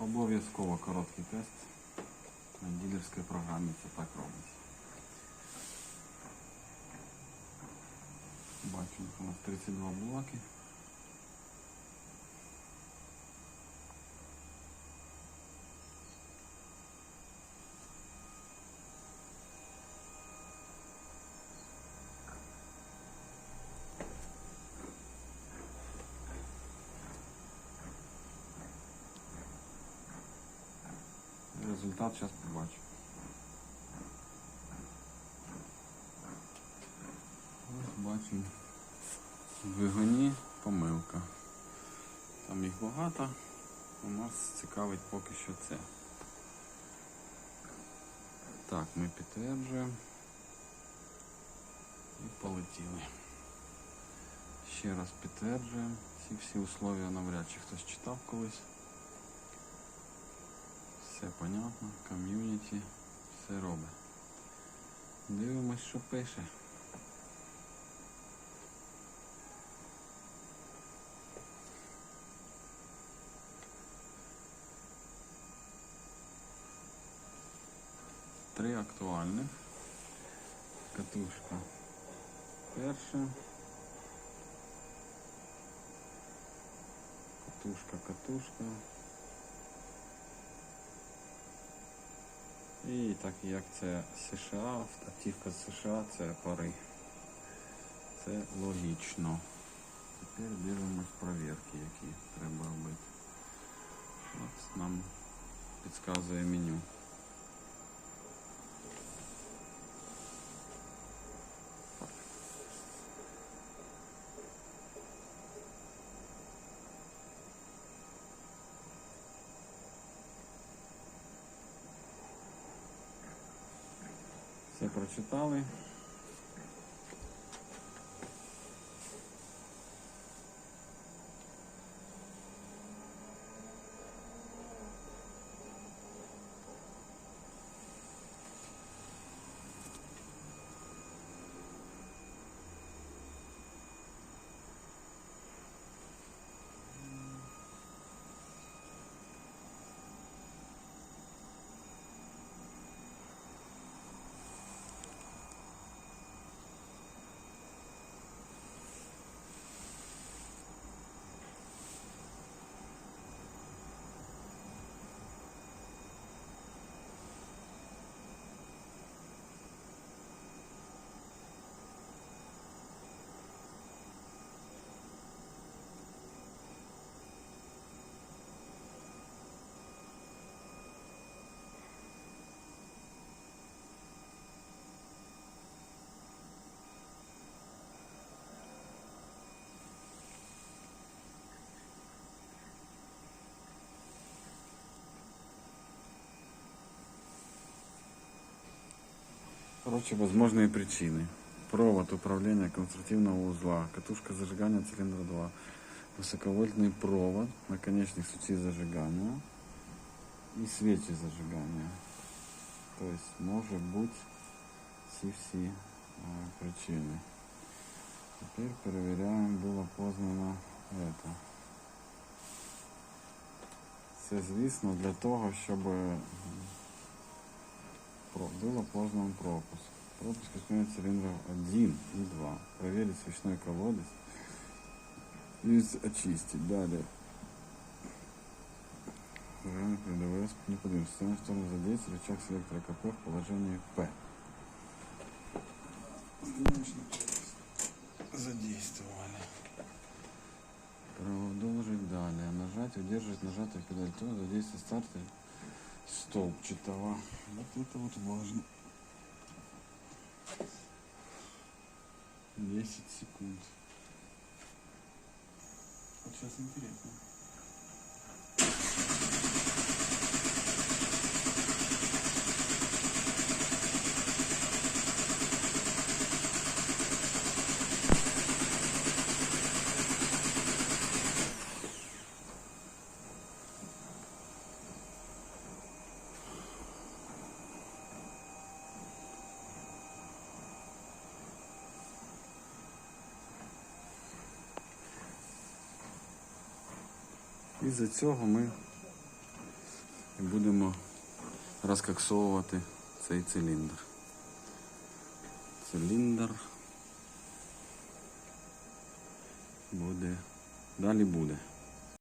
Обов'язково короткий тест. На дилерській програмі це так робиться. Бачимо, у нас 32 блоки. Результат зараз побачимо. Ось бачимо. В двигуні помилка. Там їх багато. У нас цікавить поки що це. Так, ми підтверджуємо. І полетіли. Ще раз підтверджуємо. Ці всі условия навряд чи хтось читав колись. Все понятно, ком'юніті, все робить. Дивимось, що пише. Три актуальних. Катушка перша. Катушка, катушка. І так як це США, автівка з США це пари. Це логічно. Тепер дивимось провірки, які треба робити. От нам підказує меню. Прочитали. Короче, возможные причины. Провод управления конструктивного узла, катушка зажигания цилиндра 2, высоковольтный провод наконечник сучи зажигания и свечи зажигания. То есть может быть всі-всі е, причини. Тепер перевіряємо, було познано это. Це, звісно, для того, щоб м, про- было познан пропуск. Пропуск исполняет цилиндров 1 и 2. Проверить свечной колодец и с- очистить. Далее. Зажигание ПДВС не подъем. В сторону задействовать рычаг селектора КП в положении П. Конечно, задействовали. Продолжить далее. Нажать, удерживать, нажатую педаль то задействовать старта столбчатого. Вот это вот важно. 10 секунд. Вот сейчас интересно. Із-за цього ми будемо розкаксовувати цей циліндр. Циліндр буде. Далі буде.